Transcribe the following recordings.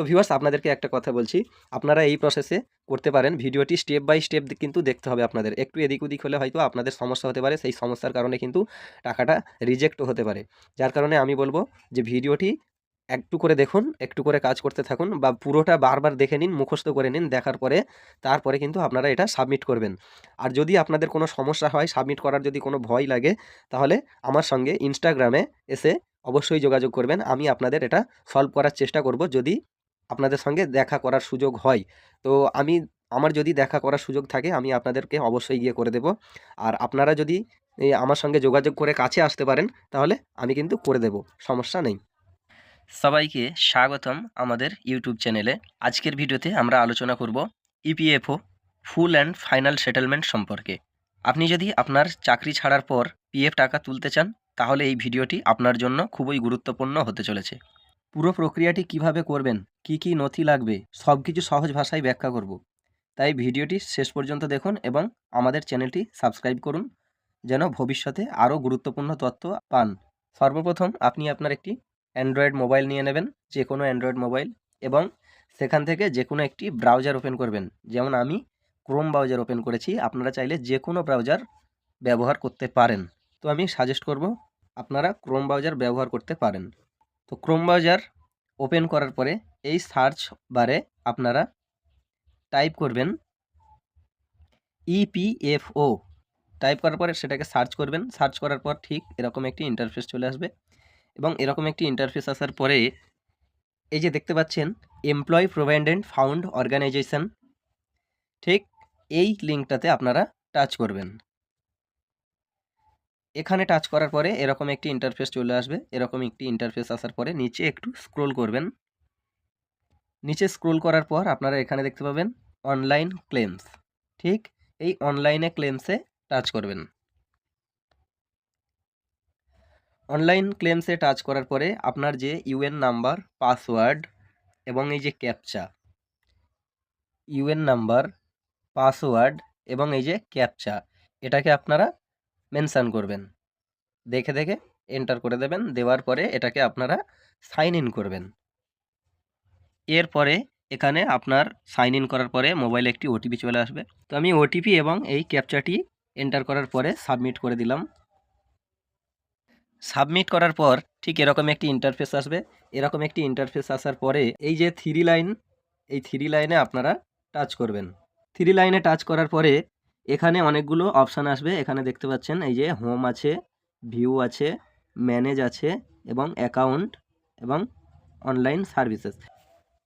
তো ভিউয়ার্স আপনাদেরকে একটা কথা বলছি। আপনারা এই প্রসেসে করতে পারেন। ভিডিওটি স্টেপ বাই স্টেপ কিন্তু দেখতে হবে আপনাদের। একটু এদিক ওদিক হলে হয়তো আপনাদের সমস্যা হতে পারে। সেই সমস্যার কারণে কিন্তু টাকাটা রিজেক্টও হতে পারে। যার কারণে আমি বলব যে ভিডিওটি একটু করে দেখুন, একটু করে কাজ করতে থাকুন বা পুরোটা বারবার দেখে নিন, মুখস্থ করে নিন, দেখার পরে তারপরে কিন্তু আপনারা এটা সাবমিট করবেন। আর যদি আপনাদের কোনো সমস্যা হয় সাবমিট করার যদি কোনো ভয় লাগে, তাহলে আমার সঙ্গে ইনস্টাগ্রামে এসে অবশ্যই যোগাযোগ করবেন। আমি আপনাদের এটা সলভ করার চেষ্টা করব। যদি আপনাদের সঙ্গে দেখা করার সুযোগ হয়। তো আমি, আমার যদি দেখা করার সুযোগ থাকে, আমি আপনাদেরকে অবশ্যই গিয়ে করে দেব। আর আপনারা যদি আমার সঙ্গে যোগাযোগ করে কাছে আসতে পারেন, তাহলে আমি কিন্তু করে দেব, সমস্যা নেই। সবাইকে স্বাগতম আমাদের ইউটিউব চ্যানেলে। আজকের ভিডিওতে আমরা আলোচনা করব EPFO full and final settlement সম্পর্কে। আপনি যদি আপনার চাকরি ছাড়ার পর পিএফ টাকা তুলতে চান, তাহলে এই ভিডিওটি আপনার জন্য খুবই গুরুত্বপূর্ণ হতে চলেছে। পুরো প্রক্রিয়াটি কীভাবে করবেন, কি কি নথি লাগবে সব কিছু সহজ ভাষায় ব্যাখ্যা করব। তাই ভিডিওটি শেষ পর্যন্ত দেখুন এবং আমাদের চ্যানেলটি সাবস্ক্রাইব করুন, যেন ভবিষ্যতে আরও গুরুত্বপূর্ণ তথ্য পান। সর্বপ্রথম আপনি আপনার একটি অ্যান্ড্রয়েড মোবাইল নিয়ে নেবেন যে কোনো অ্যান্ড্রয়েড মোবাইল, এবং সেখান থেকে যে কোনো একটি ব্রাউজার ওপেন করবেন। যেমন আমি ক্রোম ব্রাউজার ওপেন করেছি, আপনারা চাইলে যে কোনো ব্রাউজার ব্যবহার করতে পারেন। তো আমি সাজেস্ট করব, আপনারা ক্রোম ব্রাউজার ব্যবহার করতে পারেন। তো ক্রোম ব্রাউজার ওপেন করার পরে এই সার্চ বারে আপনারা টাইপ করবেন ইপিএফও টাইপ করার পরে সেটাকে সার্চ করবেন। সার্চ করার পর ঠিক এরকম একটি ইন্টারফেস চলে আসবে এবং এরকম একটি ইন্টারফেস আসার পরে এই যে দেখতে পাচ্ছেন এমপ্লয় প্রোভাইডেন্ট ফাউন্ড অর্গানাইজেশন ঠিক এই লিঙ্কটাতে আপনারা টাচ করবেন। এখানে টাচ করার পরে এরকম একটি ইন্টারফেস চলে আসবে। এরকম একটি ইন্টারফেস আসার পরে নিচে একটু স্ক্রোল করবেন। নিচে স্ক্রোল করার পর আপনারা এখানে দেখতে পাবেন অনলাইন ক্লেমস ঠিক এই অনলাইনে ক্লেমসে টাচ করবেন। অনলাইন ক্লেমসে টাচ করার পরে আপনার যে ইউএন নাম্বার পাসওয়ার্ড এবং এই যে ক্যাপচা ইউএন নাম্বার পাসওয়ার্ড এবং এই যে ক্যাপচা এটাকে আপনারা মেনশান করবেন। দেখে দেখে এন্টার করে দেবেন। দেওয়ার পরে এটাকে আপনারা সাইন ইন করবেন। এরপরে এখানে আপনার সাইন ইন করার পরে মোবাইলে একটি ওটিপি চলে আসবে। তো আমি ওটিপি এবং এই ক্যাপচাটি এন্টার করার পরে সাবমিট করে দিলাম। সাবমিট করার পর ঠিক এরকম একটি ইন্টারফেস আসবে। এরকম একটি ইন্টারফেস আসার পরে এই যে থ্রি লাইন, এই থ্রি লাইনে আপনারা টাচ করবেন। থ্রি লাইনে টাচ করার পরে এখানে অনেকগুলো অপশান আসবে। এখানে দেখতে পাচ্ছেন এই যে হোম আছে ভিউ আছে ম্যানেজ আছে এবং অ্যাকাউন্ট এবং অনলাইন সার্ভিসেস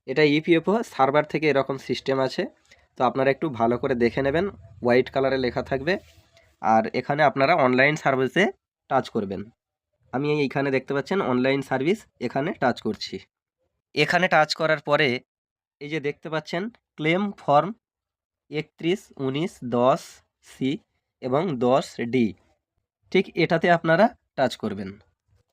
এটা ইপিএফও সার্ভার থেকে এরকম সিস্টেম আছে। তো আপনারা একটু ভালো করে দেখে নেবেন। হোয়াইট কালারে লেখা থাকবে। আর এখানে আপনারা অনলাইন সার্ভিসে টাচ করবেন। আমি এইখানে দেখতে পাচ্ছেন অনলাইন সার্ভিস এখানে টাচ করছি। এখানে টাচ করার পরে এই যে দেখতে পাচ্ছেন ক্লেম ফর্ম একত্রিশ, উনিশ, দশ, সি এবং দশ, ডি। ঠিক এটাতে আপনারা টাচ করবেন।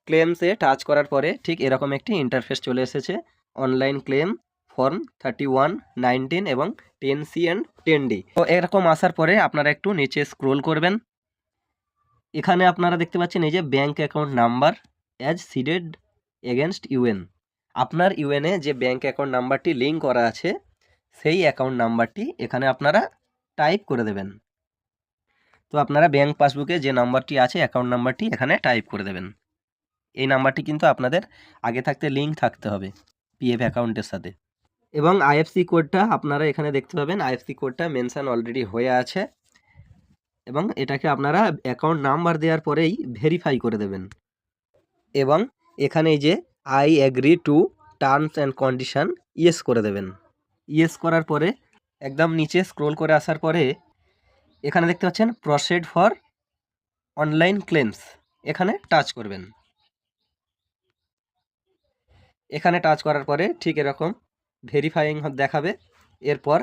ক্লেমসে টাচ করার পরে ঠিক এরকম একটি ইন্টারফেস চলে এসেছে। Online claim form thirty one, nineteen এবং ten C and ten D. তো এরকম আসার পরে আপনারা একটু নিচে স্ক্রোল করবেন। এখানে আপনারা দেখতে পাচ্ছেন এই যে bank account number as seeded against UAN. আপনার ইউএনে যে ব্যাঙ্ক অ্যাকাউন্ট নাম্বারটি লিঙ্ক করা আছে সেই অ্যাকাউন্ট নাম্বারটি এখানে আপনারা টাইপ করে দেবেন। তো আপনারা ব্যাঙ্ক পাসবুকে যে নাম্বারটি আছে অ্যাকাউন্ট নাম্বারটি এখানে টাইপ করে দেবেন। এই নাম্বারটি কিন্তু আপনাদের আগে থাকতে লিঙ্ক থাকতে হবে পিএফ অ্যাকাউন্টের সাথে। এবং আইএফসি কোডটা আপনারা এখানে দেখতে পাবেন আইএফসি কোডটা মেনশান অলরেডি হয়ে আছে। এবং এটাকে আপনারা অ্যাকাউন্ট নাম্বার দেওয়ার পরেই ভেরিফাই করে দেবেন। এবং এখানে যে I agree to terms and condition yes করে দেবেন। ইয়েস করার পরে একদম নিচে স্ক্রোল করে আসার পরে এখানে দেখতে পাচ্ছেন প্রসেড ফর অনলাইন ক্লেমস এখানে টাচ করবেন। এখানে টাচ করার পরে ঠিক এরকম ভেরিফাইং দেখাবে। এরপর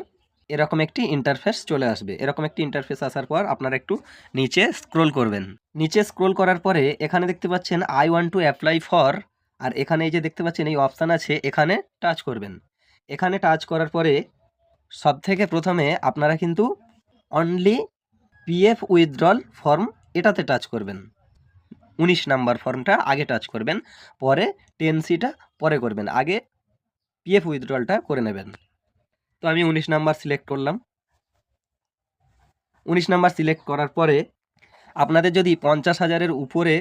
এরকম একটি ইন্টারফেস চলে আসবে। এরকম একটি ইন্টারফেস আসার পর আপনারা একটু নিচে স্ক্রোল করবেন। নিচে স্ক্রোল করার পরে এখানে দেখতে পাচ্ছেন I want to apply for আর এখানে এই যে দেখতে পাচ্ছেন এই অপশান আছে, এখানে টাচ করবেন। এখানে টাচ করার পরে সব থেকে প্রথমে আপনারা কিন্তু অনলি পিএফ উইথড্রল ফর্ম এটাতে টাচ করবেন। উনিশ নাম্বার ফর্মটা আগে টাচ করবেন, পরে টেন সিটা পরে করবেন, আগে পিএফ উইথড্রলটা করে নেবেন। তো আমি উনিশ নাম্বার সিলেক্ট করলাম। উনিশ নাম্বার সিলেক্ট করার পরে আপনাদের যদি পঞ্চাশ হাজারের উপরে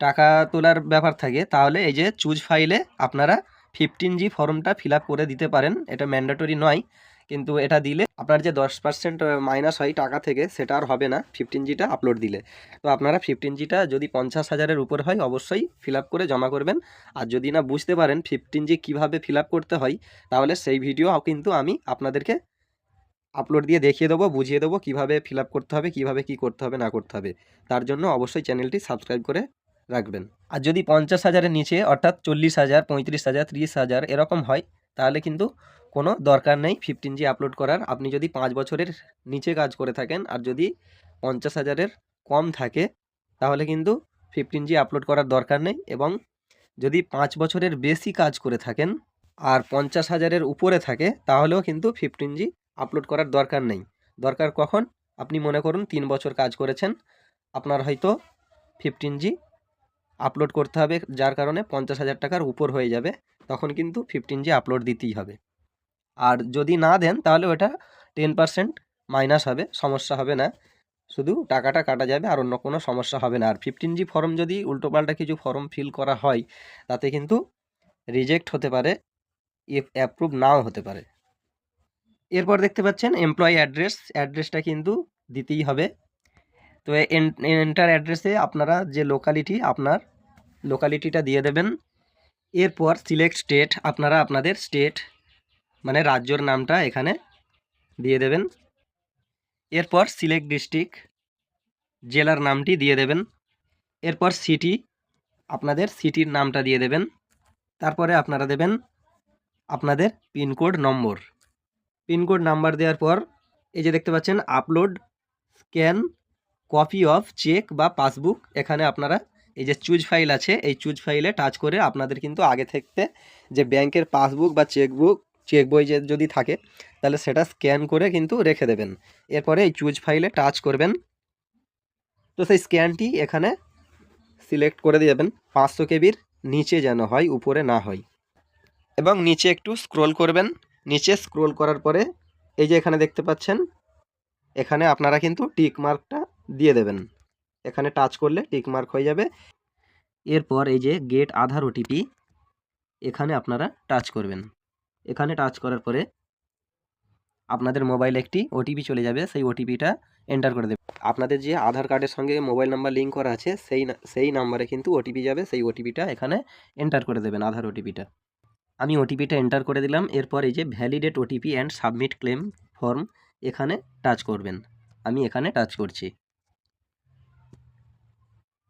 টাকা তোলার ব্যাপার থাকে, তাহলে এই যে চুজ ফাইলে আপনারা ফিফটিন জি ফর্মটা ফিল করে দিতে পারেন। এটা ম্যান্ডেটরি নয়, কিন্তু এটা দিলে আপনার যে দশ পার্সেন্ট মাইনাস হয় টাকা থেকে, সেটা আর হবে না ফিফটিন জিটা আপলোড দিলে। তো আপনারা ফিফটিন জিটা যদি পঞ্চাশ হাজারের উপর হয়, অবশ্যই ফিল করে জমা করবেন। আর যদি না বুঝতে পারেন ফিফটিন জি কীভাবে ফিল করতে হয়, তাহলে সেই ভিডিও কিন্তু আমি আপনাদেরকে আপলোড দিয়ে দেখিয়ে দেবো, বুঝিয়ে দেবো কীভাবে ফিল করতে হবে, কীভাবে কী করতে হবে, না করতে হবে। তার জন্য অবশ্যই চ্যানেলটি সাবস্ক্রাইব করে রাখবেন। আর যদি পঞ্চাশ হাজারের নিচে অর্থাৎ চল্লিশ হাজার, পঁয়ত্রিশ হাজার, ত্রিশ হাজার এরকম হয়, তাহলে কিন্তু কোনো দরকার নেই ফিফটিন জি আপলোড করার। আপনি যদি পাঁচ বছরের নিচে কাজ করে থাকেন আর যদি পঞ্চাশ হাজারের কম থাকে, তাহলে কিন্তু ফিফটিন জি আপলোড করার দরকার নেই এবং যদি পাঁচ বছরের বেশি কাজ করে থাকেন আর পঞ্চাশ হাজারের উপরে থাকে, তাহলেও কিন্তু ফিফটিন জি আপলোড করার দরকার নেই। দরকার কখন? আপনি মনে করুন তিন বছর কাজ করেছেন, আপনার হয়তো ফিফটিন জি আপলোড করতে হবে, যার কারণে পঞ্চাশ হাজার টাকার উপর হয়ে যাবে। তখন কিন্তু ফিফটিন জি আপলোড দিতেই হবে। আর যদি না দেন, তাহলে ওটা টেন পার্সেন্ট মাইনাস হবে, সমস্যা হবে না। শুধু টাকাটা কাটা যাবে, আর অন্য কোনো সমস্যা হবে না। আর ফিফটিন জি ফর্ম যদি উল্টোপাল্টা কিছু ফর্ম ফিল করা হয়, তাতে কিন্তু রিজেক্ট হতে পারে অ্যাপ্রুভ নাও হতে পারে। এরপর দেখতে পাচ্ছেন এমপ্লয়ি অ্যাড্রেস অ্যাড্রেসটা কিন্তু দিতেই হবে। তো এন্টার অ্যাড্রেসে আপনারা যে লোকালিটি আপনার লোকালিটিটা দিয়ে দেবেন। এরপর সিলেক্ট স্টেট আপনারা আপনাদের স্টেট মানে রাজ্যর নামটা এখানে দিয়ে দেবেন। এরপর সিলেক্ট ডিস্ট্রিক্ট জেলার নামটি দিয়ে দেবেন। এরপর সিটি আপনাদের সিটির নামটা দিয়ে দেবেন। তারপরে আপনারা দেবেন আপনাদের পিনকোড নম্বর। পিনকোড নাম্বার দেওয়ার পর এই যে দেখতে পাচ্ছেন upload scan copy of cheque বা পাসবুক এখানে আপনারা এই যে চুজ ফাইল আছে, এই চুজ ফাইলে টাচ করে আপনাদের কিন্তু আগে থাকতে যে ব্যাংকের পাসবুক বা চেকবুক চেক বই যে যদি থাকে, তাহলে সেটা স্ক্যান করে কিন্তু রেখে দেবেন। এরপরে এই চুজ ফাইলে টাচ করবেন। তো সেই স্ক্যানটি এখানে সিলেক্ট করে দিয়ে যাবেন পাঁচশো কেবির নিচে যেন হয়, উপরে না হয়। এবং নিচে একটু স্ক্রোল করবেন। নিচে স্ক্রোল করার পরে এই যে এখানে দেখতে পাচ্ছেন, এখানে আপনারা কিন্তু টিক মার্কটা দিয়ে দেবেন। এখানে টাচ করলে টিক মার্ক হয়ে যাবে। এরপর এই যে গেট আধার ওটিপি এখানে আপনারা টাচ করবেন। এখানে টাচ করার পরে আপনাদের মোবাইলে একটি ওটিপি চলে যাবে, সেই ওটিপিটা এন্টার করে দেবে। আপনাদের যে আধার কার্ডের সঙ্গে মোবাইল নাম্বার লিঙ্ক করা আছে, সেই সেই নাম্বারে কিন্তু ওটিপি যাবে, সেই ওটিপিটা এখানে এন্টার করে দেবেন, আধার ওটিপিটা আমি ওটিপিটা এন্টার করে দিলাম, এরপর এই যে validate OTP and submit claim form এখানে টাচ করবেন। আমি এখানে টাচ করছি।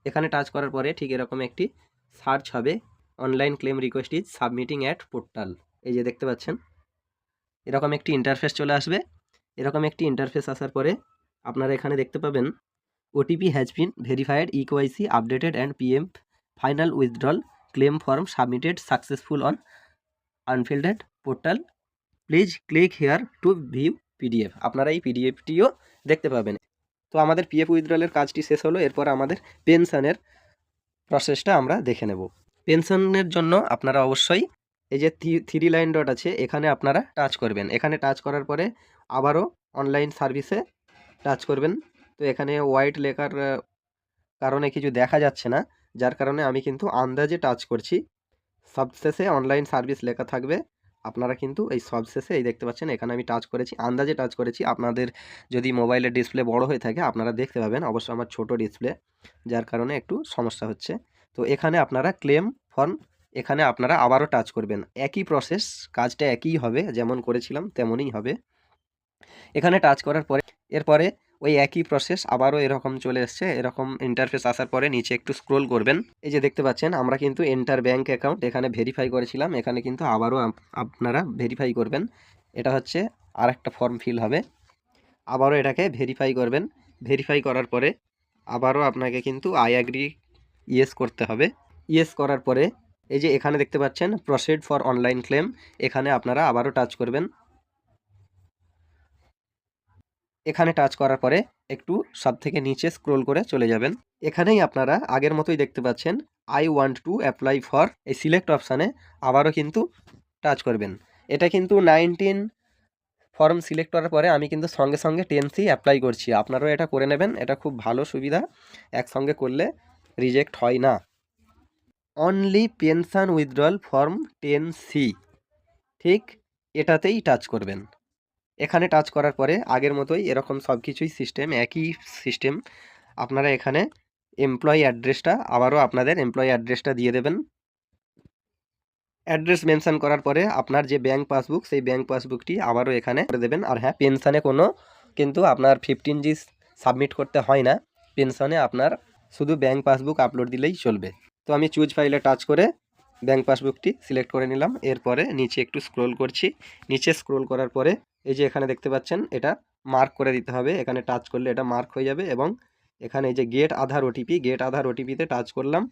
এখানে টাচ করার পরে ঠিক এরকম একটি সার্চ হবে। Online claim request is submitting at portal এই যে দেখতে পাচ্ছেন, এরকম একটি ইন্টারফেস চলে আসবে। এরকম একটি ইন্টারফেস আসার পরে আপনারা এখানে দেখতে পাবেন OTP has been verified eKYC updated and PM final withdrawal claim form submitted successful on unified portal please click here to view PDF আপনারা এই পিডিএফটিও দেখতে পাবেন। তো আমাদের পিএফ উইথড্রলের কাজটি শেষ হলো, এরপর আমাদের পেনশনের প্রসেসটা আমরা দেখে নেব। পেনশনের জন্য আপনারা অবশ্যই এই যে থ্রি লাইন ডট আছে, এখানে আপনারা টাচ করবেন। এখানে টাচ করার পরে আবারও অনলাইন সার্ভিসে টাচ করবেন। তো এখানে হোয়াইট লেখার কারণে কিছু দেখা যাচ্ছে না, যার কারণে আমি কিন্তু আন্দাজে টাচ করছি। সবশেষে অনলাইন সার্ভিস লেখা থাকবে। আপনারা কিন্তু এই সবশেষে এই দেখতে পাচ্ছেন, এখানে আমি টাচ করেছি, আন্দাজে টাচ করেছি। আপনাদের যদি মোবাইলের ডিসপ্লে বড় হয়ে থাকে, আপনারা দেখতে পাবেন, অবশ্য আমার ছোট ডিসপ্লে যার কারণে একটু সমস্যা হচ্ছে। তো এখানে আপনারা ক্লেম ফর্ম এখানে আপনারা আবারও টাচ করবেন। একই প্রসেস কাজটা একই হবে, যেমন করেছিলাম, তেমনই হবে। এখানে টাচ করার পরে, এরপরে ওই একই প্রসেস আবারও এরকম চলে এসছে। এরকম ইন্টারফেস আসার পরে নিচে একটু স্ক্রোল করবেন। এই যে দেখতে পাচ্ছেন, আমরা কিন্তু এন্টার ব্যাঙ্ক অ্যাকাউন্ট এখানে ভেরিফাই করেছিলাম। এখানে কিন্তু আবারও আপ- আপনারা ভেরিফাই করবেন। এটা হচ্ছে আর একটা ফর্ম ফিল হবে। আবারও এটাকে ভেরিফাই করবেন। ভেরিফাই করার পরে আবারও আপনাকে কিন্তু আই অ্যাগ্রি ইয়েস করতে হবে। ইয়েস করার পরে এই যে এখানে দেখতে পাচ্ছেন প্রসিড ফর অনলাইন ক্লেম এখানে আপনারা আবারও টাচ করবেন। এখানে টাচ করার পরে একটু সব থেকে নিচে স্ক্রোল করে চলে যাবেন। এখানেই আপনারা আগের মতোই দেখতে পাচ্ছেন I want to apply for এই সিলেক্ট অপশানে আবারও কিন্তু টাচ করবেন। এটা কিন্তু নাইনটিন ফর্ম সিলেক্ট করার পরে আমি কিন্তু সঙ্গে সঙ্গে টেনসি অ্যাপ্লাই করছি। আপনারাও এটা করে নেবেন, এটা খুব ভালো সুবিধা, একসঙ্গে করলে রিজেক্ট হয় না। Only pension withdrawal form ten C ঠিক এটাতেই টাচ করবেন। এখানে টাচ করার পরে আগের মতোই এরকম সব কিছুই সিস্টেম একই সিস্টেম আপনারা এখানে এমপ্লয়ি অ্যাড্রেসটা আবারও আপনাদের এমপ্লয়ি অ্যাড্রেসটা দিয়ে দেবেন। অ্যাড্রেস মেনশন করার পরে আপনার যে ব্যাংক পাসবুক সেই ব্যাংক পাসবুকটি আবারও এখানে করে দেবেন। আর হ্যাঁ পেনশনে কোনো কিন্তু আপনার ফিফটিন জি সাবমিট করতে হয় না। পেনশনে আপনার শুধু ব্যাংক পাসবুক আপলোড দিলেই চলবে। তো আমি চুজ ফাইলে টাচ করে ব্যাংক পাসবুকটি সিলেক্ট করে নিলাম। এরপরে নিচে একটু স্ক্রোল করছি। নিচে স্ক্রোল করার পরে এই যে এখানে দেখতে পাচ্ছেন, এটা মার্ক করে দিতে হবে। এখানে টাচ করলে এটা মার্ক হয়ে যাবে এবং এখানে এই যে get Aadhaar OTP get Aadhaar ওটিপিতে touch করলাম।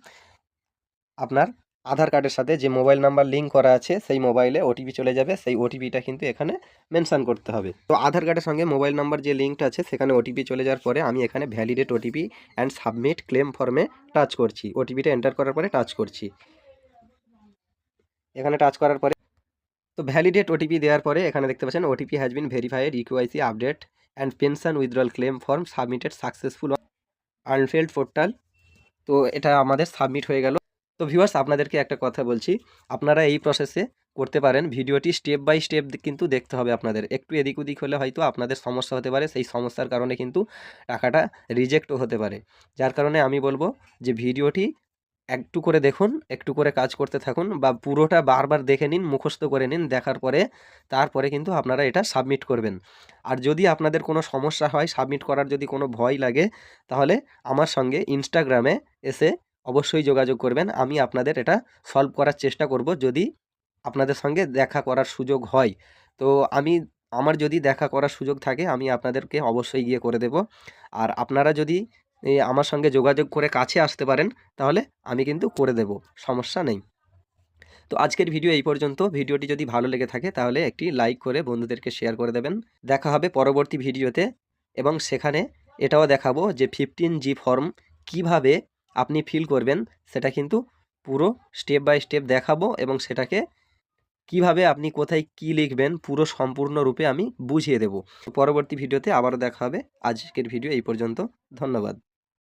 আপনার আধার কার্ডের সাথে যে মোবাইল নাম্বার লিঙ্ক করা আছে, সেই মোবাইলে ওটিপি চলে যাবে। সেই ওটিপিটা কিন্তু এখানে মেনশন করতে হবে। তো আধার কার্ডের সঙ্গে মোবাইল নাম্বার যে লিঙ্কটা আছে, সেখানে ওটিপি চলে যাওয়ার পরে আমি এখানে validate OTP and submit claim ফর্মে টাচ করছি। ওটিপিটা এন্টার করার পরে টাচ করছি। এখানে টাচ করার পরে তো ভ্যালিডেট ওটিপি দেওয়ার পরে এখানে দেখতে পাচ্ছেন OTP has been verified eKYC update and pension withdrawal claim form submitted successful unified portal তো এটা আমাদের সাবমিট হয়ে গেল। তো ভিউয়ার্স আপনাদেরকে একটা কথা বলছি। আপনারা এই প্রসেসে করতে পারেন। ভিডিওটি স্টেপ বাই স্টেপ কিন্তু দেখতে হবে আপনাদের। একটু এদিক ওদিক হলে হয়তো আপনাদের সমস্যা হতে পারে। সেই সমস্যার কারণে কিন্তু টাকাটা রিজেক্টও হতে পারে। যার কারণে আমি বলব যে ভিডিওটি একটু করে দেখুন, একটু করে কাজ করতে থাকুন বা পুরোটা বারবার দেখে নিন, মুখস্থ করে নিন, দেখার পরে তারপরে কিন্তু আপনারা এটা সাবমিট করবেন। আর যদি আপনাদের কোনো সমস্যা হয় সাবমিট করার যদি কোনো ভয় লাগে, তাহলে আমার সঙ্গে ইনস্টাগ্রামে এসে অবশ্যই যোগাযোগ করবেন। আমি আপনাদের এটা সলভ করার চেষ্টা করব যদি আপনাদের সঙ্গে দেখা করার সুযোগ হয়। তো আমি, আমার যদি দেখা করার সুযোগ থাকে, আমি আপনাদেরকে অবশ্যই গিয়ে করে দেব। আর আপনারা যদি আমার সঙ্গে যোগাযোগ করে কাছে আসতে পারেন, তাহলে আমি কিন্তু করে দেব, সমস্যা নেই। তো আজকের ভিডিও এই পর্যন্ত। ভিডিওটি যদি ভালো লেগে থাকে, তাহলে একটি লাইক করে বন্ধুদেরকে শেয়ার করে দেবেন। দেখা হবে পরবর্তী ভিডিওতে, এবং সেখানে এটাও দেখাবো যে ফিফটিন জি ফর্ম কীভাবে আপনি ফিল করবেন, সেটা কিন্তু পুরো স্টেপ বাই স্টেপ দেখাবো, এবং সেটাকে কীভাবে আপনি কোথায় কি লিখবেন, পুরো সম্পূর্ণরূপে আমি বুঝিয়ে দেব। পরবর্তী ভিডিওতে আবারও দেখা হবে। আজকের ভিডিও এই পর্যন্ত। ধন্যবাদ।